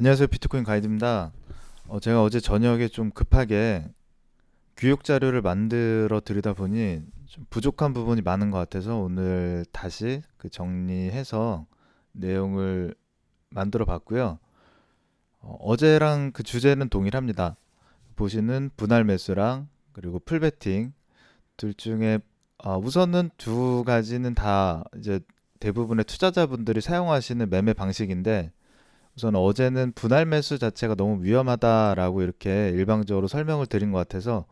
안녕하세요. 비트코인 가이드입니다. 어, 제가 어제 저녁에 좀 급하게 교육 자료를 만들어 드리다 보니 좀 부족한 부분이 많은 것 같아서 오늘 다시 그 정리해서 내용을 만들어 봤고요. 어, 어제랑 그 주제는 동일합니다. 보시는 분할 매수랑 그리고 풀베팅 둘 중에 아, 우선은 두 가지는 다 이제 대부분의 투자자분들이 사용하시는 매매 방식인데 우선 어제는 분할 매수 자체가 너무 위험하다라고 이렇게 일방적으로 설명을 드린 것 같아서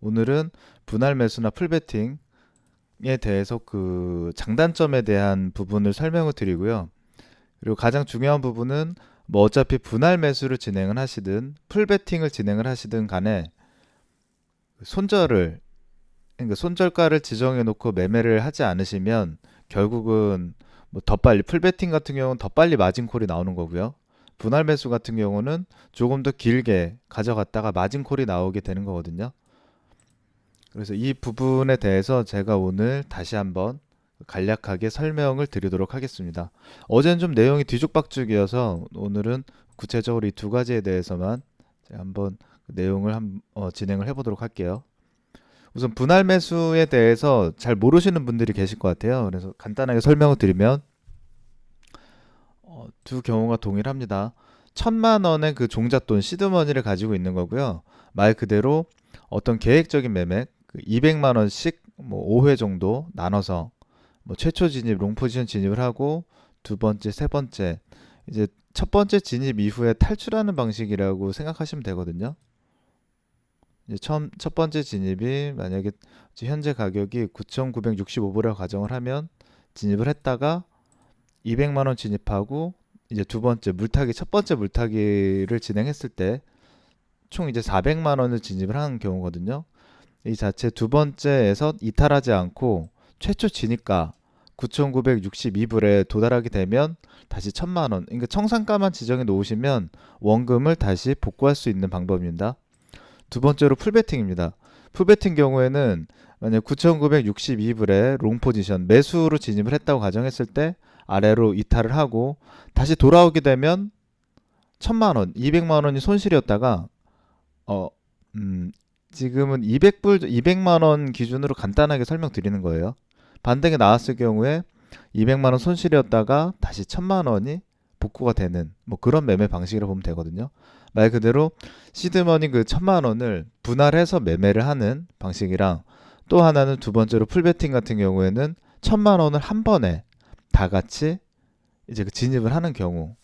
오늘은 분할 매수나 풀베팅에 대해서 그 장단점에 대한 부분을 설명을 드리고요. 그리고 가장 중요한 부분은 뭐 어차피 분할 매수를 진행을 하시든 풀베팅을 진행을 하시든 간에 손절을 그러니까 손절가를 지정해 놓고 매매를 하지 않으시면 결국은 뭐 더 빨리 풀베팅 같은 경우는 더 빨리 마진콜이 나오는 거고요. 분할 매수 같은 경우는 조금 더 길게 가져갔다가 마진콜이 나오게 되는 거거든요. 그래서 이 부분에 대해서 제가 오늘 다시 한번 간략하게 설명을 드리도록 하겠습니다. 어제는 좀 내용이 뒤죽박죽이어서 오늘은 구체적으로 이 두 가지에 대해서만 한번 그 내용을 한, 어, 진행을 해보도록 할게요. 우선 분할 매수에 대해서 잘 모르시는 분들이 계실 것 같아요. 그래서 간단하게 설명을 드리면 어, 두 경우가 동일합니다. 천만 원의 그 종잣돈 시드머니를 가지고 있는 거고요. 말 그대로 어떤 계획적인 매매 그 200만 원씩 뭐 5회 정도 나눠서 뭐 최초 진입, 롱 포지션 진입을 하고 두 번째, 세 번째 이제 첫 번째 진입 이후에 탈출하는 방식이라고 생각하시면 되거든요. 이제 처음 첫 번째 진입이 만약에 현재 가격이 9,965불이라고 가정을 하면 진입을 했다가 200만 원 진입하고 이제 두 번째 물타기 첫 번째 물타기를 진행했을 때 총 이제 400만 원을 진입을 하는 경우거든요. 이 자체 두 번째에서 이탈하지 않고 최초 진입가 9,962불에 도달하게 되면 다시 1,000만 원, 그러니까 청산가만 지정해 놓으시면 원금을 다시 복구할 수 있는 방법입니다. 두 번째로 풀베팅입니다. 풀베팅 경우에는 만약 9,962불에 롱 포지션 매수로 진입을 했다고 가정했을 때 아래로 이탈을 하고 다시 돌아오게 되면 1,000만 원, 200만 원이 손실이었다가 어, 음, 지금은 200불, 200만 원 기준으로 간단하게 설명드리는 거예요. 반등이 나왔을 경우에 200만 원 손실이었다가 다시 1000만 원이 복구가 되는 뭐 그런 매매 방식이라고 보면 되거든요. 말 그대로 시드머니 그 1000만 원을 분할해서 매매를 하는 방식이랑 또 하나는 두 번째로 풀베팅 같은 경우에는 1000만 원을 한 번에 다 같이 이제 그 진입을 하는 경우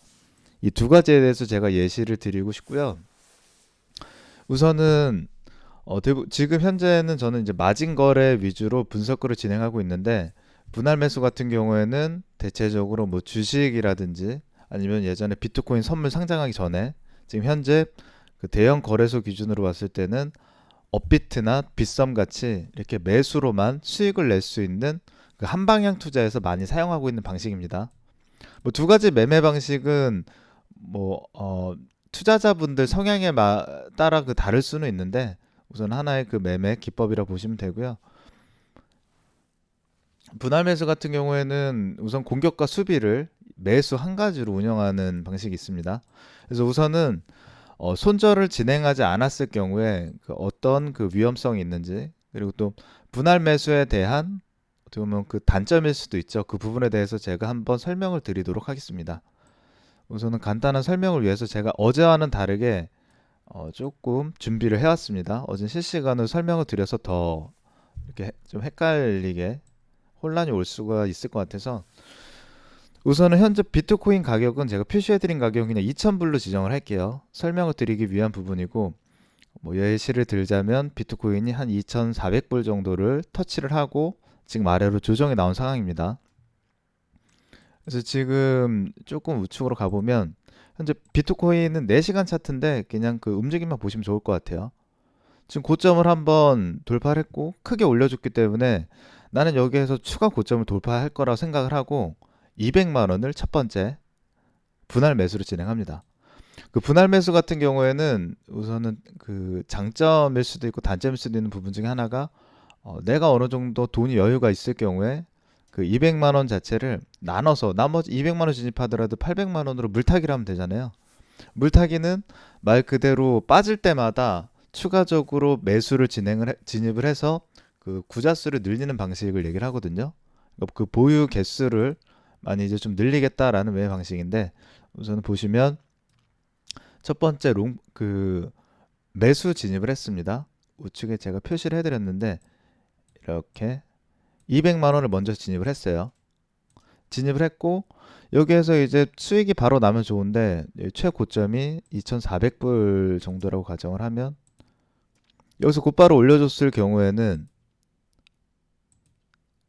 이 두 가지에 대해서 제가 예시를 드리고 싶고요. 우선은 어, 대부, 지금 현재는 저는 이제 마진 거래 위주로 분석을 진행하고 있는데 분할 매수 같은 경우에는 대체적으로 뭐 주식이라든지 아니면 예전에 비트코인 선물 상장하기 전에 지금 현재 그 대형 거래소 기준으로 봤을 때는 업비트나 빗썸 같이 이렇게 매수로만 수익을 낼 수 있는 그 한방향 투자에서 많이 사용하고 있는 방식입니다. 뭐 두 가지 매매 방식은 뭐 어, 투자자분들 성향에 마, 따라 그 다를 수는 있는데 우선 하나의 그 매매 기법이라 보시면 되고요. 분할 매수 같은 경우에는 우선 공격과 수비를 매수 한 가지로 운영하는 방식이 있습니다. 그래서 우선은 어, 손절을 진행하지 않았을 경우에 그 어떤 그 위험성이 있는지 그리고 또 분할 매수에 대한 어떻게 보면 그 단점일 수도 있죠. 그 부분에 대해서 제가 한번 설명을 드리도록 하겠습니다. 우선은 간단한 설명을 위해서 제가 어제와는 다르게 어, 조금 준비를 해왔습니다. 어제 실시간으로 설명을 드려서 더 이렇게 좀 헷갈리게 혼란이 올 수가 있을 것 같아서 우선은 현재 비트코인 가격은 제가 표시해드린 가격은 그냥 2,000불로 지정을 할게요. 설명을 드리기 위한 부분이고 뭐 예시를 들자면 비트코인이 한 2,400불 정도를 터치를 하고 지금 아래로 조정이 나온 상황입니다. 그래서 지금 조금 우측으로 가보면 현재 비트코인은 4시간 차트인데 그냥 그 움직임만 보시면 좋을 것 같아요. 지금 고점을 한번 돌파를 했고 크게 올려줬기 때문에 나는 여기에서 추가 고점을 돌파할 거라고 생각을 하고 200만 원을 첫 번째 분할 매수로 진행합니다. 그 분할 매수 같은 경우에는 우선은 그 장점일 수도 있고 단점일 수도 있는 부분 중에 하나가 어, 내가 어느 정도 돈이 여유가 있을 경우에 그 200만 원 자체를 나눠서 나머지 200만 원 진입하더라도 800만 원으로 물타기를 하면 되잖아요. 물타기는 말 그대로 빠질 때마다 추가적으로 매수를 진행을 해- 진입을 해서 그 구자 수를 늘리는 방식을 얘기를 하거든요. 그러니까 그 보유 개수를 많이 이제 좀 늘리겠다라는 매매 방식인데 우선 보시면 첫 번째 롱 그 매수 진입을 했습니다. 우측에 제가 표시를 해드렸는데 이렇게 200만 원을 먼저 진입을 했어요. 진입을 했고 여기에서 이제 수익이 바로 나면 좋은데 이 최고점이 2,400불 정도라고 가정을 하면 여기서 곧바로 올려줬을 경우에는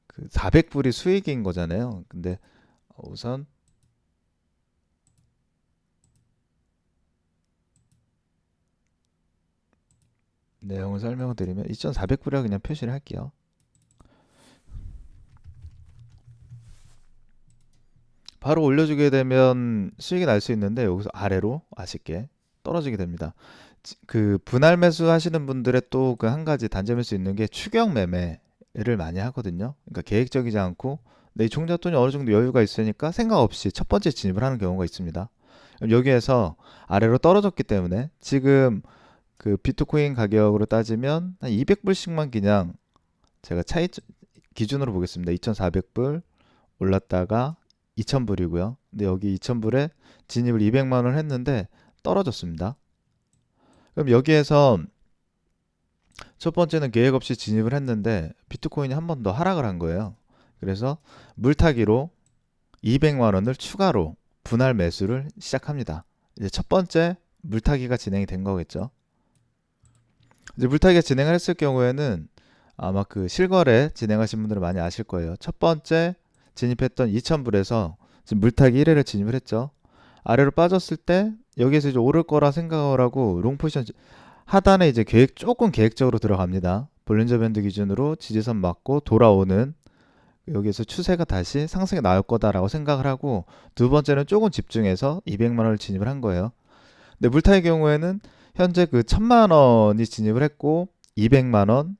그 400불이 수익인 거잖아요. 근데 우선 내용을 설명을 드리면 2,400불이라 그냥 표시를 할게요. 바로 올려주게 되면 수익이 날 수 있는데 여기서 아래로 아쉽게 떨어지게 됩니다. 지- 그 분할 매수 하시는 분들의 또 그 한 가지 단점일 수 있는 게 추격 매매를 많이 하거든요. 그러니까 계획적이지 않고 내 종잣돈이 어느 정도 여유가 있으니까 생각 없이 첫 번째 진입을 하는 경우가 있습니다. 여기에서 아래로 떨어졌기 때문에 지금 그 비트코인 가격으로 따지면 한 200불씩만 그냥 제가 차이 기준으로 보겠습니다. 2,400불 올랐다가 2,000불이고요. 근데 여기 2,000불에 진입을 200만 원 했는데 떨어졌습니다. 그럼 여기에서 첫 번째는 계획 없이 진입을 했는데 비트코인이 한 번 더 하락을 한 거예요. 그래서 물타기로 200만 원을 추가로 분할 매수를 시작합니다. 이제 첫 번째 물타기가 진행이 된 거겠죠. 이제 물타기가 진행을 했을 경우에는 아마 그 실거래 진행하신 분들은 많이 아실 거예요. 첫 번째 진입했던 2,000불에서 지금 물타기 1회를 진입을 했죠. 아래로 빠졌을 때 여기에서 이제 오를 거라 생각을 하고 롱 포지션 하단에 이제 계획 조금 계획적으로 들어갑니다. 볼린저 밴드 기준으로 지지선 맞고 돌아오는 여기에서 추세가 다시 상승에 나올 거다라고 생각을 하고 두 번째는 조금 집중해서 200만 원을 진입을 한 거예요. 근데 물타기 경우에는 현재 그 1000만 원이 진입을 했고 200만 원,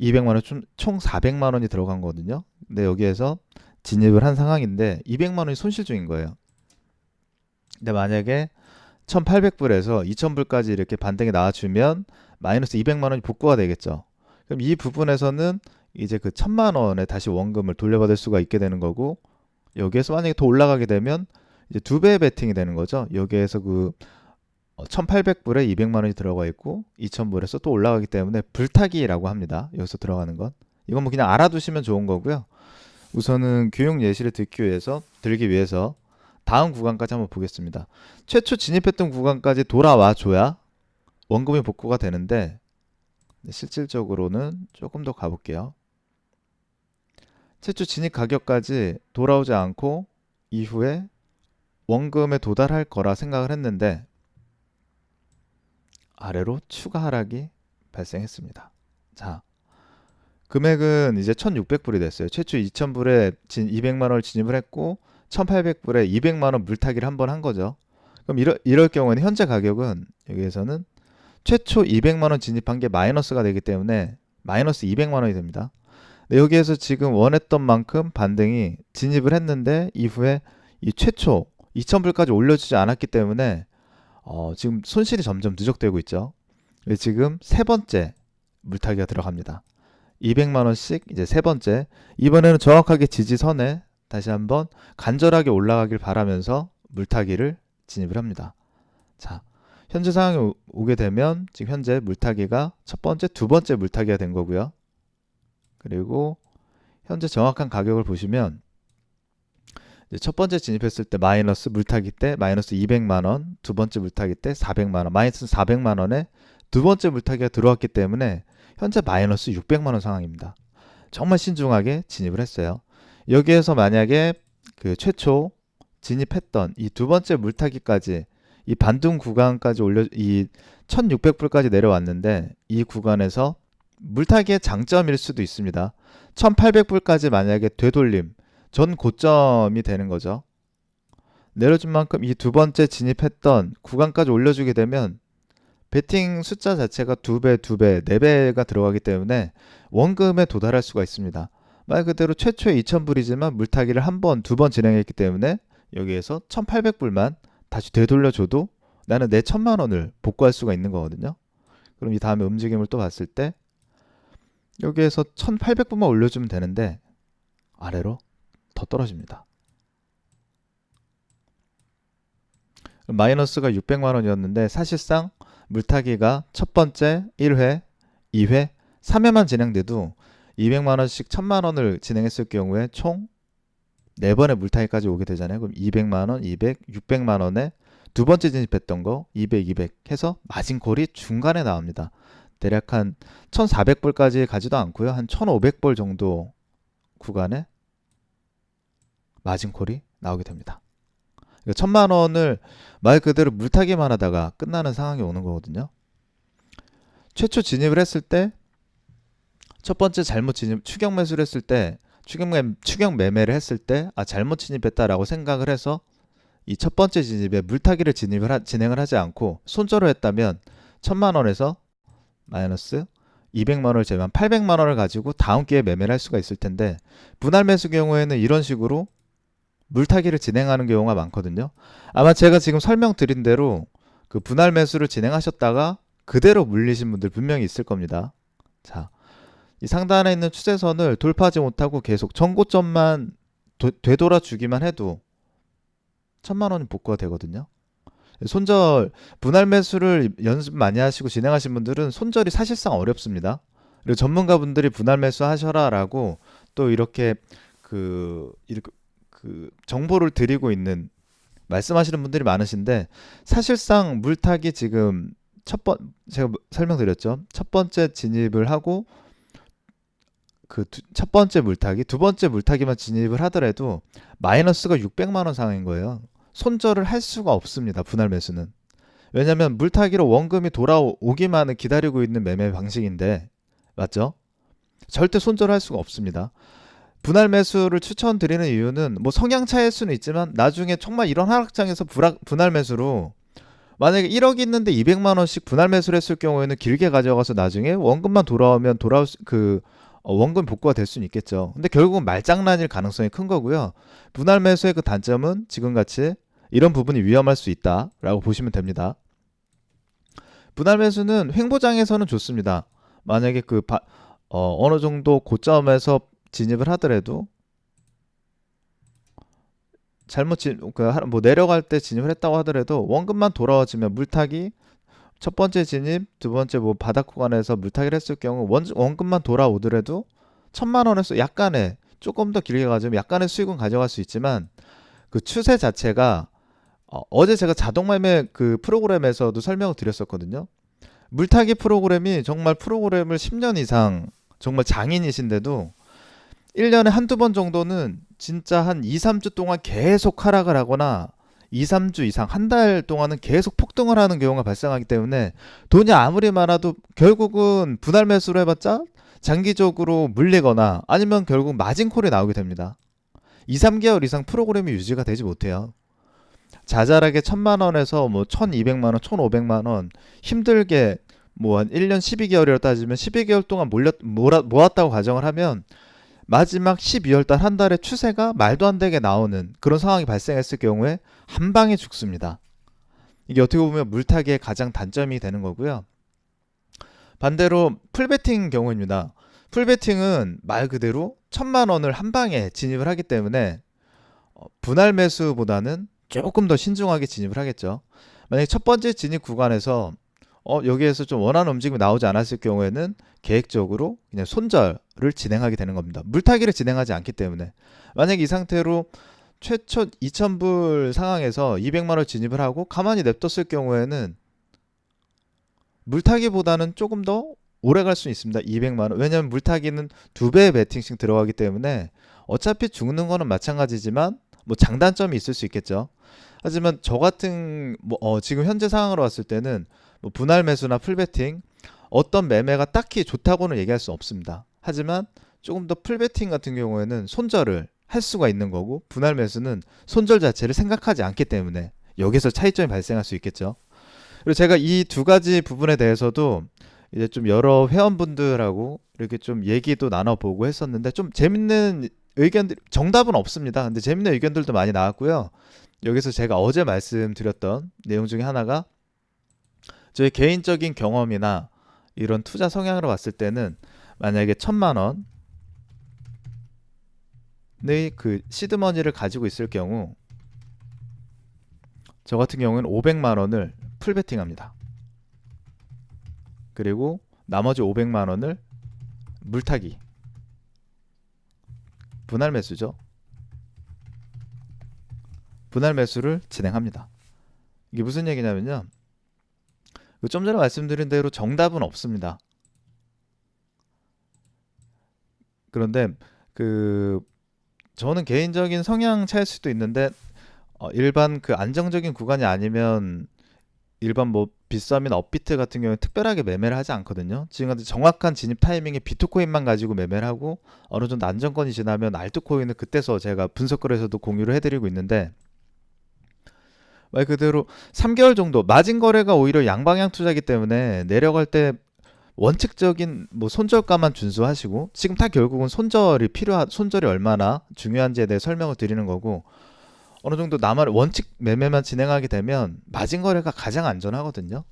200만 원 총, 총 400만 원이 들어간 거거든요. 근데 여기에서 진입을 한 상황인데 200만 원이 손실 중인 거예요. 근데 만약에 1800불에서 2000불까지 이렇게 반등이 나와주면 마이너스 200만 원이 복구가 되겠죠. 그럼 이 부분에서는 이제 그 1000만 원에 다시 원금을 돌려받을 수가 있게 되는 거고 여기에서 만약에 더 올라가게 되면 이제 두 배의 베팅이 되는 거죠. 여기에서 그 1800불에 200만 원이 들어가 있고 2000불에서 또 올라가기 때문에 불타기라고 합니다. 여기서 들어가는 건. 이건 뭐 그냥 알아두시면 좋은 거고요. 우선은 교육 예시를 듣기 위해서 들기 위해서 다음 구간까지 한번 보겠습니다. 최초 진입했던 구간까지 돌아와 줘야 원금이 복구가 되는데 실질적으로는 조금 더 가볼게요. 최초 진입 가격까지 돌아오지 않고 이후에 원금에 도달할 거라 생각을 했는데 아래로 추가 하락이 발생했습니다. 자, 금액은 이제 1,600불이 됐어요. 최초 2,000불에 진 200만 원을 진입을 했고 1,800불에 200만 원 물타기를 한 번 한 거죠. 그럼 이럴, 이럴 경우에는 현재 가격은 여기에서는 최초 200만 원 진입한 게 마이너스가 되기 때문에 마이너스 200만 원이 됩니다. 여기에서 지금 원했던 만큼 반등이 진입을 했는데 이후에 이 최초 2,000불까지 올려주지 않았기 때문에 어, 지금 손실이 점점 누적되고 있죠. 지금 세 번째 물타기가 들어갑니다. 200만 원씩 이제 세 번째 이번에는 정확하게 지지선에 다시 한번 간절하게 올라가길 바라면서 물타기를 진입을 합니다. 자, 현재 상황에 오- 오게 되면 지금 현재 물타기가 첫 번째, 두 번째 물타기가 된 거고요. 그리고 현재 정확한 가격을 보시면 첫 번째 진입했을 때 마이너스 물타기 때 마이너스 200만 원, 두 번째 물타기 때 400만 원, 마이너스 400만 원에 두 번째 물타기가 들어왔기 때문에 현재 마이너스 600만 원 상황입니다. 정말 신중하게 진입을 했어요. 여기에서 만약에 그 최초 진입했던 이 두 번째 물타기까지 이 반등 구간까지 올려 이 1600불까지 내려왔는데 이 구간에서 물타기의 장점일 수도 있습니다. 1800불까지 만약에 되돌림 전 고점이 되는 거죠. 내려준 만큼 이 두 번째 진입했던 구간까지 올려주게 되면 베팅 숫자 자체가 두 배, 두 배, 네 배가 들어가기 때문에 원금에 도달할 수가 있습니다. 말 그대로 최초의 2,000불이지만 물타기를 한 번, 두 번 진행했기 때문에 여기에서 1,800불만 다시 되돌려줘도 나는 내 천만 원을 복구할 수가 있는 거거든요. 그럼 이 다음에 움직임을 또 봤을 때 여기에서 1800분만 올려주면 되는데 아래로 더 떨어집니다. 마이너스가 600만 원이었는데 사실상 물타기가 첫 번째 1회, 2회, 3회만 진행돼도 200만 원씩 1000만 원을 진행했을 경우에 총 4번의 물타기까지 오게 되잖아요. 그럼 200만 원, 200, 600만 원에 두 번째 진입했던 거 200, 200 해서 마진콜이 중간에 나옵니다. 대략 한 1,400불까지 가지도 않고요. 한 1,500불 정도 구간에 마진콜이 나오게 됩니다. 그러니까 천만 원을 말 그대로 물타기만 하다가 끝나는 상황이 오는 거거든요. 최초 진입을 했을 때 첫 번째 잘못 진입 추격 매수를 했을 때 추격 매 추격 매매를 했을 때 아 잘못 진입했다라고 생각을 해서 이 첫 번째 진입에 물타기를 진입을 하, 진행을 하지 않고 손절을 했다면 천만 원에서 마이너스 200만 원을 제외한 800만 원을 가지고 다음 기회에 매매를 할 수가 있을 텐데 분할 매수 경우에는 이런 식으로 물타기를 진행하는 경우가 많거든요. 아마 제가 지금 설명드린 대로 그 분할 매수를 진행하셨다가 그대로 물리신 분들 분명히 있을 겁니다. 자, 이 상단에 있는 추세선을 돌파하지 못하고 계속 전고점만 도- 되돌아 주기만 해도 천만 원이 복구가 되거든요. 손절 분할 매수를 연습 많이 하시고 진행하신 분들은 손절이 사실상 어렵습니다. 그리고 전문가분들이 분할 매수 하셔라라고 또 이렇게 그 이렇게 그 정보를 드리고 있는 말씀하시는 분들이 많으신데 사실상 물타기 지금 첫 번 제가 뭐- 설명드렸죠. 첫 번째 진입을 하고 그 첫 번째 물타기, 두 번째 물타기만 진입을 하더라도 마이너스가 600만 원 상황인 거예요. 손절을 할 수가 없습니다. 분할 매수는. 왜냐하면 물타기로 원금이 돌아오기만을 기다리고 있는 매매 방식인데 맞죠? 절대 손절할 수가 없습니다. 분할 매수를 추천드리는 이유는 뭐 성향 차이일 수는 있지만 나중에 정말 이런 하락장에서 불악, 분할 매수로 만약에 1억 있는데 200만 원씩 분할 매수를 했을 경우에는 길게 가져가서 나중에 원금만 돌아오면 돌아올 수, 그 어, 원금 복구가 될 수는 있겠죠. 근데 결국은 말장난일 가능성이 큰 거고요. 분할 매수의 그 단점은 지금 같이 이런 부분이 위험할 수 있다라고 보시면 됩니다. 분할 매수는 횡보장에서는 좋습니다. 만약에 그 바, 어, 어느 정도 고점에서 진입을 하더라도 잘못 진, 그뭐 내려갈 때 진입을 했다고 하더라도 원금만 돌아와주면 물타기 첫 번째 진입, 두 번째 뭐 바닥 구간에서 물타기를 했을 경우 원, 원금만 돌아오더라도 천만 원에서 약간의 조금 더 길게 가지면 약간의 수익은 가져갈 수 있지만 그 추세 자체가 어, 어제 제가 자동 매매 그 프로그램에서도 설명을 드렸었거든요. 물타기 프로그램이 정말 프로그램을 10년 이상 정말 장인이신데도 1년에 한두 번 정도는 진짜 한 2, 3주 동안 계속 하락을 하거나 2, 3주 이상 한 달 동안은 계속 폭등을 하는 경우가 발생하기 때문에 돈이 아무리 많아도 결국은 분할 매수를 해봤자 장기적으로 물리거나 아니면 결국 마진콜이 나오게 됩니다. 2, 3개월 이상 프로그램이 유지가 되지 못해요. 자잘하게 천만 원에서 뭐 1200만 원, 1500만 원 힘들게 뭐한 1년 12개월이라 따지면 12개월 동안 몰렸, 모아, 모았다고 가정을 하면 마지막 12월 달 한 달에 추세가 말도 안 되게 나오는 그런 상황이 발생했을 경우에 한 방에 죽습니다. 이게 어떻게 보면 물타기의 가장 단점이 되는 거고요. 반대로 풀베팅 경우입니다. 풀베팅은 말 그대로 천만 원을 한 방에 진입을 하기 때문에 어, 분할 매수보다는 조금 더 신중하게 진입을 하겠죠. 만약에 첫 번째 진입 구간에서 어, 여기에서 좀 원하는 움직임이 나오지 않았을 경우에는 계획적으로 그냥 손절을 진행하게 되는 겁니다. 물타기를 진행하지 않기 때문에 만약 이 상태로 최초 2,000불 상황에서 200만 원 진입을 하고 가만히 냅뒀을 경우에는 물타기보다는 조금 더 오래 갈 수 있습니다. 200만 원. 왜냐하면 물타기는 두 배의 베팅씩 들어가기 때문에 어차피 죽는 거는 마찬가지지만 뭐 장단점이 있을 수 있겠죠. 하지만 저 같은 뭐 어, 지금 현재 상황으로 봤을 때는 뭐 분할 매수나 풀베팅 어떤 매매가 딱히 좋다고는 얘기할 수 없습니다. 하지만 조금 더 풀베팅 같은 경우에는 손절을 할 수가 있는 거고 분할 매수는 손절 자체를 생각하지 않기 때문에 여기서 차이점이 발생할 수 있겠죠. 그리고 제가 이 두 가지 부분에 대해서도 이제 좀 여러 회원분들하고 이렇게 좀 얘기도 나눠보고 했었는데 좀 재밌는 의견들 정답은 없습니다. 근데 재밌는 의견들도 많이 나왔고요. 여기서 제가 어제 말씀드렸던 내용 중에 하나가 저희 개인적인 경험이나 이런 투자 성향으로 봤을 때는 만약에 천만 원의 그 시드머니를 가지고 있을 경우 저 같은 경우는 500만 원을 풀베팅합니다. 그리고 나머지 500만 원을 물타기 분할 매수죠. 분할 매수를 진행합니다. 이게 무슨 얘기냐면요. 그좀 전에 말씀드린 대로 정답은 없습니다. 그런데 그 저는 개인적인 성향 차일 수도 있는데 어, 일반 그 안정적인 구간이 아니면 일반 뭐 비썸이나 업비트 같은 경우에 특별하게 매매를 하지 않거든요. 지금 같은 정확한 진입 타이밍에 비트코인만 가지고 매매를 하고 어느 정도 안정권이 지나면 알트코인을 그때서 제가 분석글에서도 공유를 해드리고 있는데 말 그대로 3개월 정도 마진 거래가 오히려 양방향 투자기 때문에 내려갈 때 원칙적인 뭐 손절가만 준수하시고 지금 다 결국은 손절이 필요한 손절이 얼마나 중요한지에 대해 설명을 드리는 거고 어느 정도 나만 원칙 매매만 진행하게 되면 마진 거래가 가장 안전하거든요.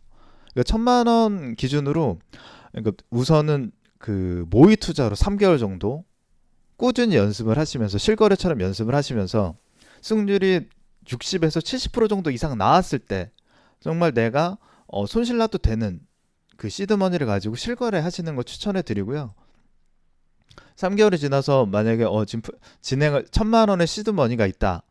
그러니까 천만 원 기준으로 그러니까 우선은 그 모의 투자로 3개월 정도 꾸준히 연습을 하시면서 실거래처럼 연습을 하시면서 승률이 60에서 70% 정도 이상 나왔을 때 정말 내가 어, 손실 나도 되는 그 시드머니를 가지고 실거래 하시는 거 추천해 드리고요. 3개월이 지나서 만약에 어 지금 프- 진행을 천만 원의 시드머니가 있다.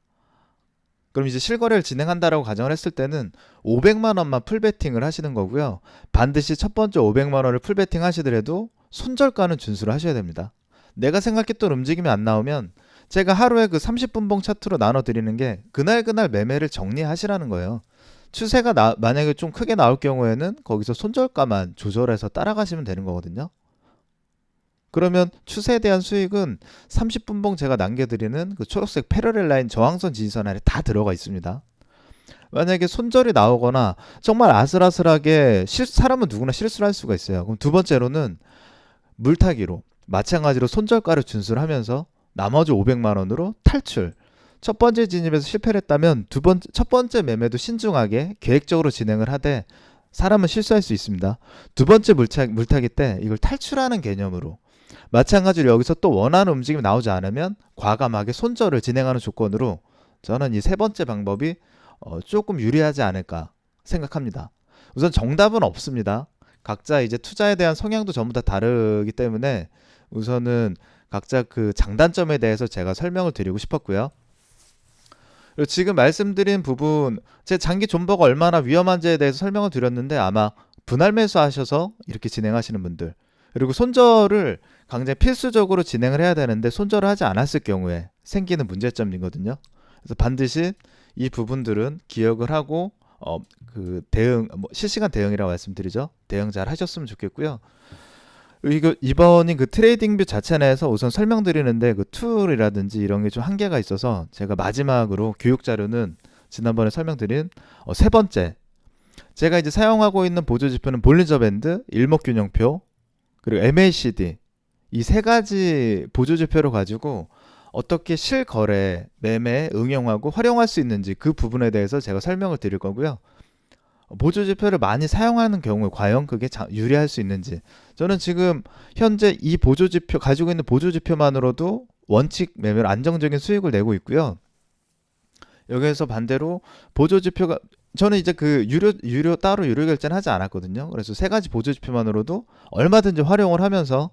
그럼 이제 실거래를 진행한다라고 가정을 했을 때는 500만 원만 풀베팅을 하시는 거고요. 반드시 첫 번째 500만 원을 풀베팅 하시더라도 손절가는 준수를 하셔야 됩니다. 내가 생각했던 움직임이 안 나오면 제가 하루에 그 30분봉 차트로 나눠 드리는 게 그날 그날 매매를 정리하시라는 거예요. 추세가 나, 만약에 좀 크게 나올 경우에는 거기서 손절가만 조절해서 따라가시면 되는 거거든요. 그러면 추세에 대한 수익은 30분봉 제가 남겨드리는 그 초록색 패러렐 라인 저항선 지지선 안에 다 들어가 있습니다. 만약에 손절이 나오거나 정말 아슬아슬하게 실, 사람은 누구나 실수를 할 수가 있어요. 그럼 두 번째로는 물타기로 마찬가지로 손절가를 준수를 하면서 나머지 500만 원으로 탈출. 첫 번째 진입에서 실패를 했다면 두 번째 첫 번째 매매도 신중하게 계획적으로 진행을 하되 사람은 실수할 수 있습니다. 두 번째 물타, 물타기 때 이걸 탈출하는 개념으로 마찬가지로 여기서 또 원하는 움직임이 나오지 않으면 과감하게 손절을 진행하는 조건으로 저는 이 세 번째 방법이 어, 조금 유리하지 않을까 생각합니다. 우선 정답은 없습니다. 각자 이제 투자에 대한 성향도 전부 다 다르기 때문에 우선은 각자 그 장단점에 대해서 제가 설명을 드리고 싶었고요. 그리고 지금 말씀드린 부분, 제 장기 존버가 얼마나 위험한지에 대해서 설명을 드렸는데 아마 분할 매수하셔서 이렇게 진행하시는 분들, 그리고 손절을 강제 필수적으로 진행을 해야 되는데 손절을 하지 않았을 경우에 생기는 문제점이거든요. 그래서 반드시 이 부분들은 기억을 하고 어 그 대응 뭐 실시간 대응이라고 말씀드리죠. 대응 잘 하셨으면 좋겠고요. 이거 이번인 그 트레이딩 뷰 자체 내에서 우선 설명드리는데 그 툴이라든지 이런 게 좀 한계가 있어서 제가 마지막으로 교육 자료는 지난번에 설명드린 어, 세 번째 제가 이제 사용하고 있는 보조 지표는 볼린저 밴드, 일목균형표, 그리고 MACD 이 세 가지 보조 지표를 가지고 어떻게 실거래, 매매, 응용하고 활용할 수 있는지 그 부분에 대해서 제가 설명을 드릴 거고요. 보조 지표를 많이 사용하는 경우에 과연 그게 자- 유리할 수 있는지 저는 지금 현재 이 보조 지표 가지고 있는 보조 지표만으로도 원칙 매매로 안정적인 수익을 내고 있고요. 여기에서 반대로 보조 지표가 저는 이제 그 유료 유료 따로 유료 결제는 하지 않았거든요. 그래서 세 가지 보조 지표만으로도 얼마든지 활용을 하면서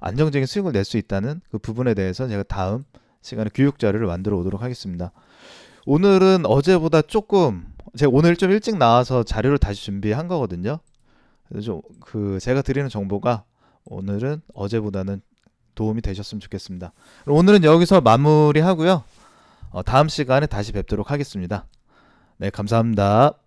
안정적인 수익을 낼 수 있다는 그 부분에 대해서 제가 다음 시간에 교육 자료를 만들어 오도록 하겠습니다. 오늘은 어제보다 조금 제가 오늘 좀 일찍 나와서 자료를 다시 준비한 거거든요. 그래서 좀그 제가 드리는 정보가 오늘은 어제보다는 도움이 되셨으면 좋겠습니다. 오늘은 여기서 마무리하고요. 어, 다음 시간에 다시 뵙도록 하겠습니다. 네, 감사합니다.